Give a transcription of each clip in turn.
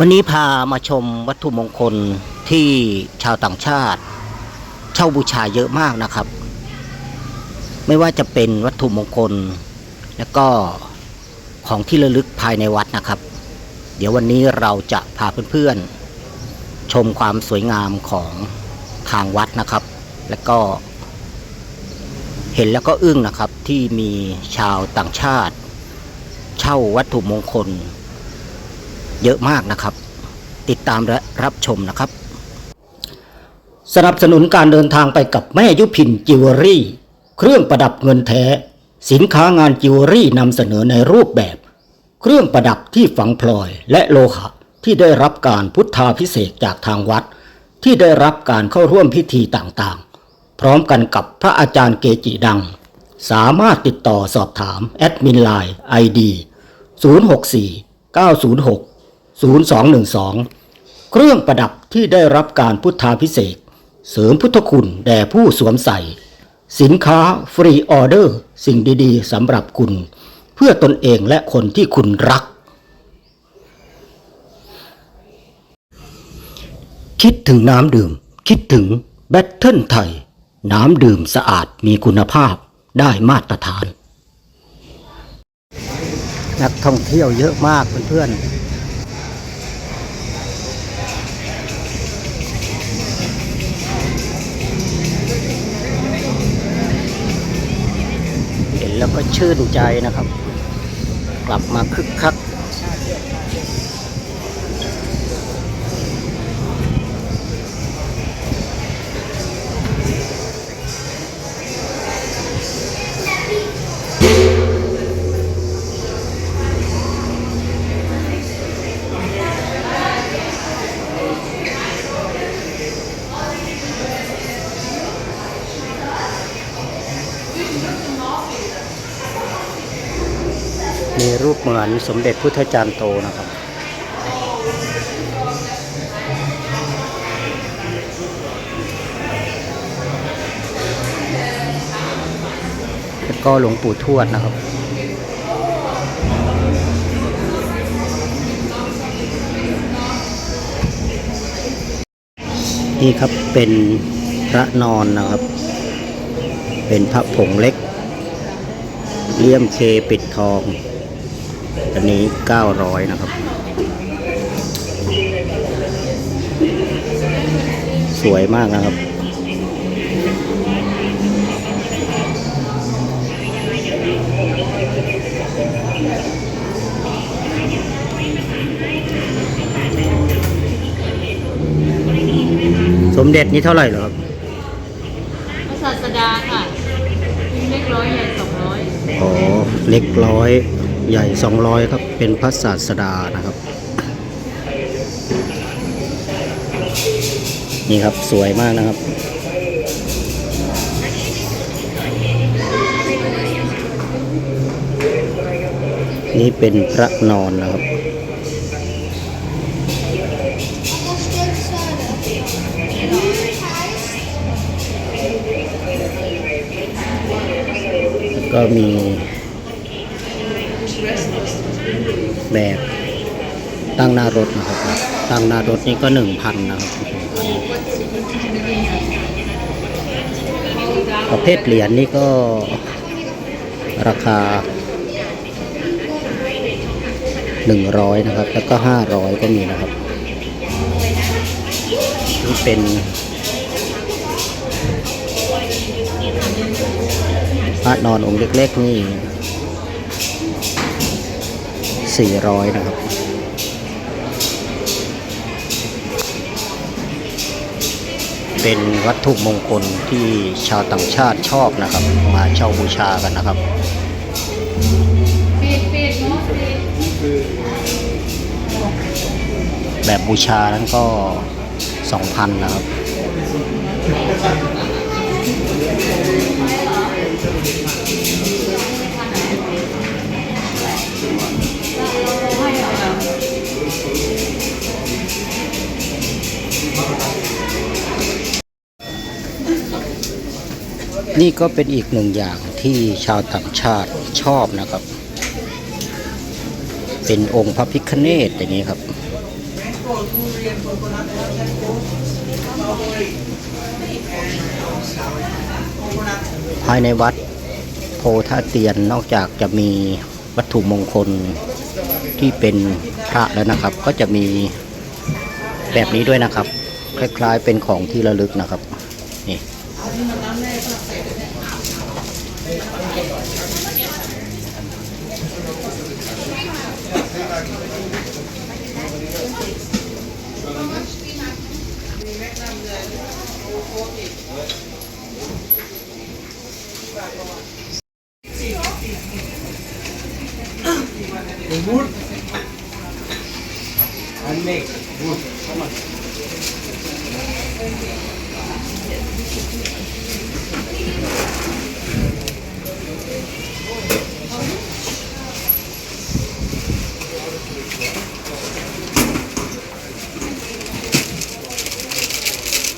วันนี้พามาชมวัตถุมงคลที่ชาวต่างชาติ เช่าบูชาเยอะมากนะครับ ไม่ว่าจะเป็นวัตถุมงคล และก็ของที่ระลึกภายในวัดนะครับ เดี๋ยววันนี้เราจะพาเพื่อนๆ ชมความสวยงามของทางวัดนะครับ และก็ เห็นแล้วก็อึ้งนะครับที่มีชาวต่างชาติ เช่าวัตถุมงคล เยอะมากนะครับ ติดตามและรับชมนะครับ สนับสนุนการเดินทางไปกับแม่ยุพินจิวเวลรี่ เครื่องประดับเงินแท้ สินค้างานจิวเวลรี่นำเสนอในรูปแบบ เครื่องประดับที่ฝังพลอยและโลหะที่ได้รับการพุทธาพิเศษจากทางวัด ที่ได้รับการเข้าร่วมพิธีต่างๆ พร้อมกันกับพระอาจารย์เกจิดัง สามารถติดต่อสอบถาม แอดมินไลน์ ID 064 906 0212 เครื่องประดับที่ได้รับการพุทธาพิเศษ เสริมพุทธคุณแด่ผู้สวมใส่ สินค้าฟรีออเดอร์ สิ่งดีๆสำหรับคุณ เพื่อตนเองและคนที่คุณรัก คิดถึงน้ำดื่ม คิดถึงแบตเทิลไทย น้ำดื่มสะอาดมีคุณภาพได้มาตรฐาน นักท่องเที่ยวเยอะมากเพื่อนๆ ก็ชื่นใจนะครับ กลับมาคึกคัก มีรูปเหมือนสมเด็จพุทธจารย์โตนะครับ แล้วก็หลวงปู่ทวดนะครับนี่ครับเป็นพระนอนนะครับ เป็นพระผงเล็กเลี่ยมเคปิดทอง อันนี้ 900 นะครับ สวยมากนะครับสมเด็จนี้เท่าไหร่เหรอครับพระศาสดาค่ะ เล็กร้อยใหญ่สองร้อยอ๋อ เล็กร้อย ใหญ่ 200 ครับ เป็นพระศาสดานะครับ นี่ครับสวยมากนะครับ นี่เป็นพระนอนนะครับ ก็มี แบบตั้งหน้ารถนะครับ ตั้งหน้ารถนี่ก็หนึ่งพันนะครับประเภทเหรียญนี่ก็ราคาหนึ่งร้อยนะครับ แล้วก็ห้าร้อยก็มีนะครับนี่เป็นพระนอนองค์เล็ก ๆ นี่ 400 นะครับ เป็นวัตถุมงคลที่ชาวต่างชาติชอบนะครับ มาเช่าบูชากันนะครับแบบบูชานั้นก็ 2,000 นะครับให้ นี่ก็เป็นอีกหนึ่งอย่างที่ชาวต่างชาติชอบนะครับ เป็นองค์พระพิฆเนศอย่างนี้ครับ ภายในวัดโพท่าเตียนนอกจากจะมีวัตถุมงคลที่เป็นพระแล้วนะครับ ก็จะมีแบบนี้ด้วยนะครับ คล้ายๆเป็นของที่ระลึกนะครับนี่ wood and make wood. Come on.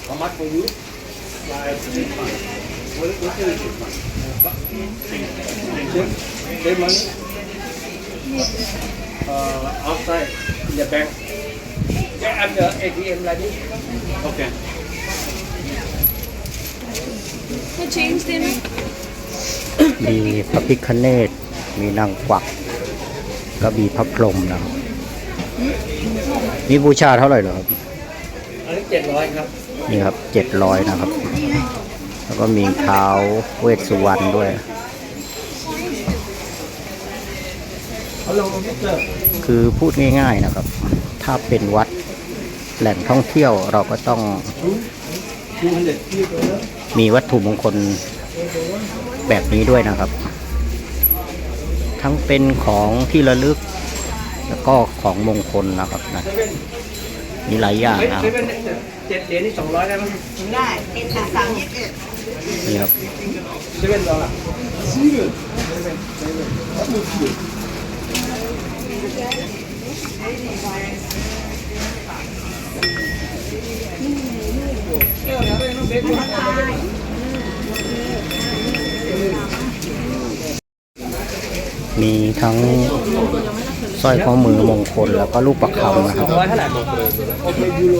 How much for you? What, what is it? Same, same money? uh, outside in the bank. Yeah, I'm the ATM like. Okay. Change ได้ไหมมีพระพิคเนตมีนางกวัก ก็มีพระพรหมนะครับมีบูชาเท่าไหร่เหรอครับอันนี้เจ็ดร้อยครับ นี่ครับเจ็ดร้อยนะครับ แล้วก็มีเท้าเวสสุวรรณด้วยฮัลโหลมิสเตอร์คือพูดง่ายๆนะครับ ถ้าเป็นวัดแหล่งท่องเที่ยวเราก็ต้อง มีวัตถุมงคลแบบนี้ด้วยนะครับ ทั้งเป็นของที่ระลึก แล้วก็ของมงคลนะครับนะเซเว่นมีหลายอย่างนะครับเจ็ดเหรียญนี่สองร้อยได้ไหมได้เป็นสามสามยี่สิบเอ็ดนี่ครับเซเว่นดอลลาร์ มีทั้งสร้อยข้อมือมงคลแล้วก็ลูกประคำนะครับงร้อยเท่าไหร่โอเคยูโร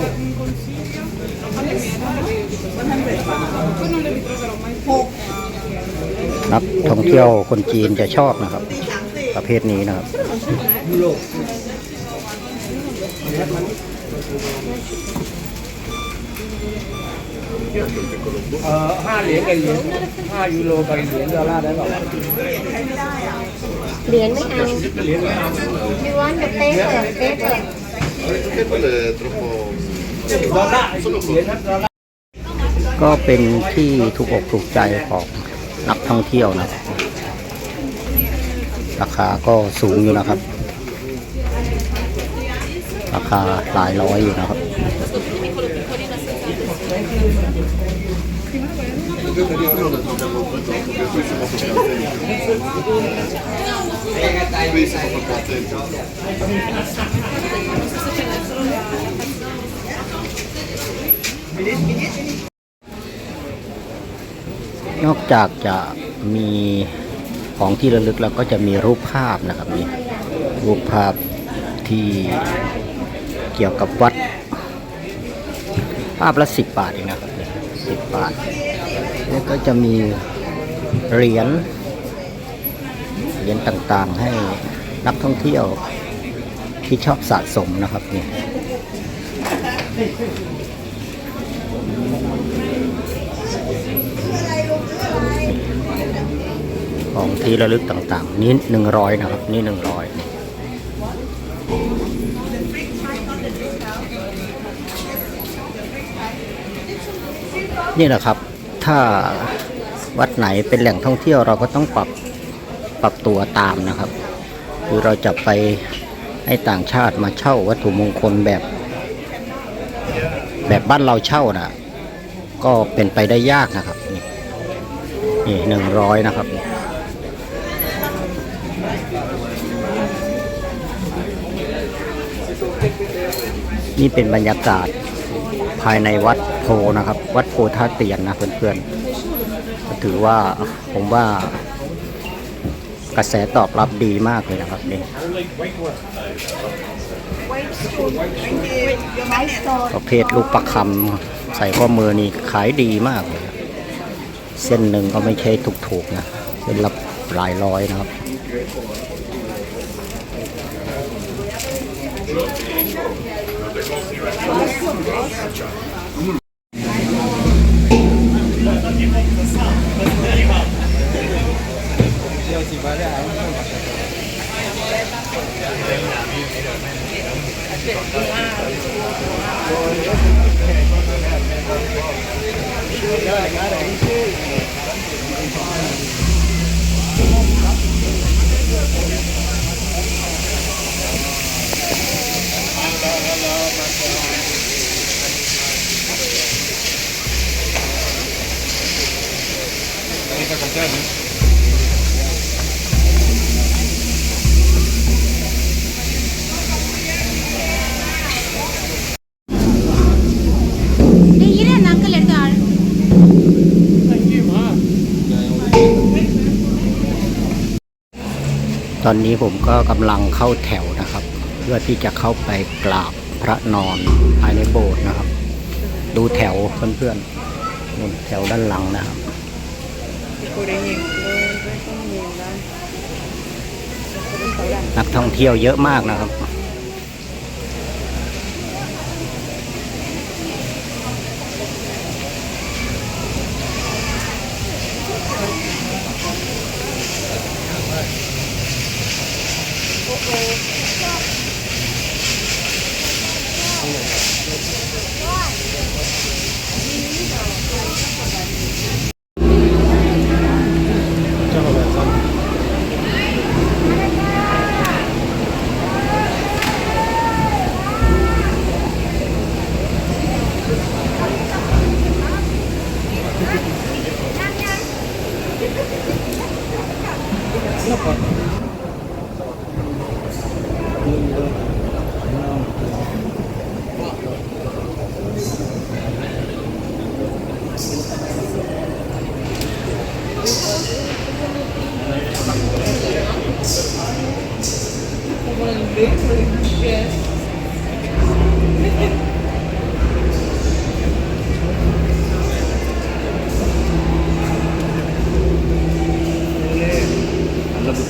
นักท่องเที่ยวคนจีนจะชอบนะครับ ประเภทนี้นะครับ เอ่อห้าเหรียญกับเหรียญห้ายูโรกับเหรียญดอลลาร์ได้เปล่าเหรียญไม่เอาเหรียญไม่เอา you want the paper paper Quello è troppo ดอลลาร์เหรียญนะดอลลาร์ก็เป็นที่ถูกอกถูกใจของนักท่องเที่ยวนะครับราคาก็สูงอยู่นะครับ ราคาหลายร้อยอยู่นะครับ นอกจากจะมีของที่ระลึกแล้วก็จะมีรูปภาพนะครับนี่รูปภาพที่เกี่ยวกับวัด ภาพละสิบบาทเองนะครับสิบบาท แล้วก็จะมีเหรียญเหรียญต่างๆให้นักท่องเที่ยวที่ชอบสะสมนะครับนี่ของที่ระลึกต่าง ๆ นี่หนึ่งร้อยนะครับ นี่หนึ่งร้อยนี่แหละครับ ถ้าวัดไหนเป็นแหล่งท่องเที่ยวเราก็ต้องปรับปรับตัวตามนะครับ คือเราจะไปให้ต่างชาติมาเช่าวัตถุมงคลแบบ แบบบ้านเราเช่านะก็เป็นไปได้ยากนะครับนี่นี่หนึ่งร้อยนะครับนี่เป็นบรรยากาศภายในวัด โพนะครับ วัดโพท่าเตียนนะเพื่อนๆถือว่าผมว่ากระแสตอบรับดีมากเลยนะครับนี่ประเภทลูกประคำใส่ข้อมือนี่ขายดีมากเลย เส้นหนึ่งก็ไม่ใช่ถูกๆนะเส้นละหลายร้อยนะครับ বাইরে আরো কোনো ভাষা Está contando, ตอนนี้ผมก็กำลังเข้าแถวนะครับ เพื่อที่จะเข้าไปกราบพระนอนภายในโบสถ์นะครับ ดูแถวเพื่อนๆนู่นแถวด้านหลังนะครับนักท่องเที่ยวเยอะมากนะครับ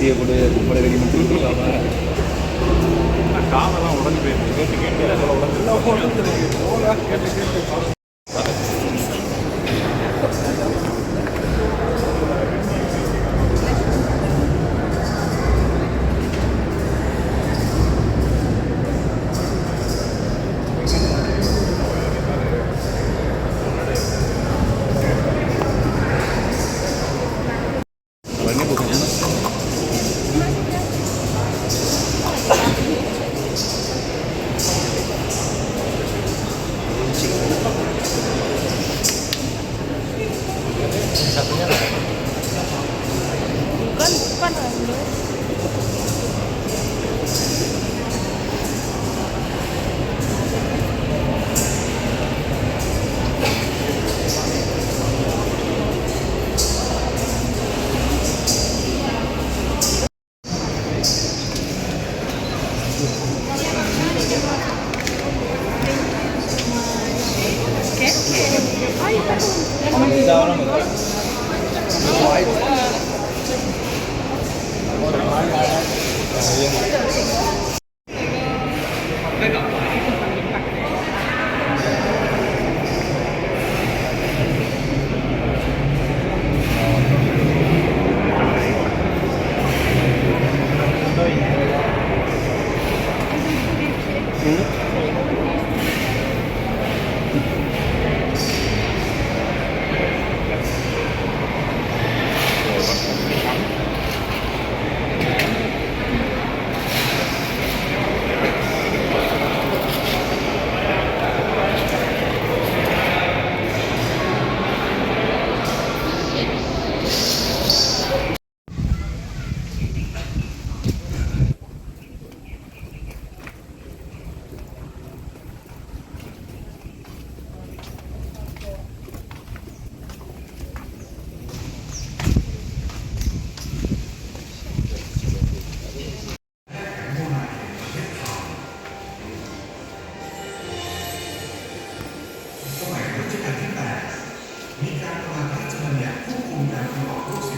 கத்தியை கொடு முப்படை வெடி மட்டும் காமெல்லாம் உடஞ்சு போயிருக்கு கேட்டு கேட்டு உடஞ்சு கேட்டு கேட்டு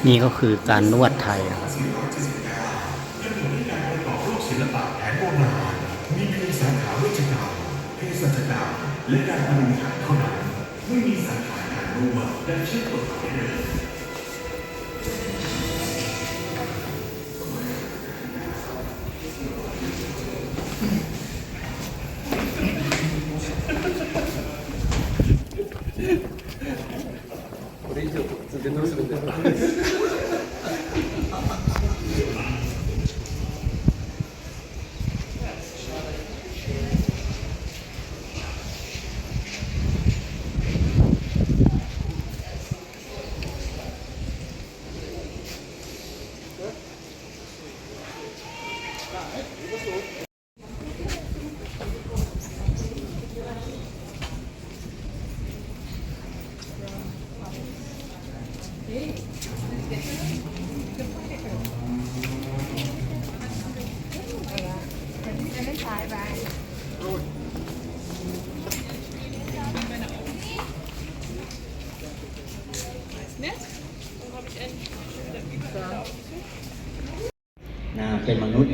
นี่ก็คือการนวดไทยนะครับ ศิลปะแผนโบราณมีเพียงสาขาวิชาการเภสัชกรรมและการบริหารเท่านั้นไม่มีสาขาการนวดและเชื่อมกฎหมายเลย これ以上続けどうするんですか นะเป็นมนุษย์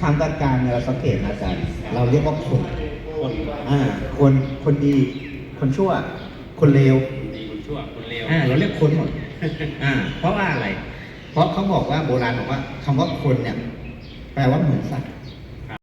ทางการการเราสังเกตนะอาจารย์เราเรียกว่าคนอ่าคนคนดี คนชั่ว คนเลวคนชั่วคนเลวอ่าเราเรียกคนหมดอ่าเพราะว่าอะไร เพราะเขาบอกว่าโบราณบอกว่าคำว่าคนเนี่ย แปลว่าเหมือนสัตว์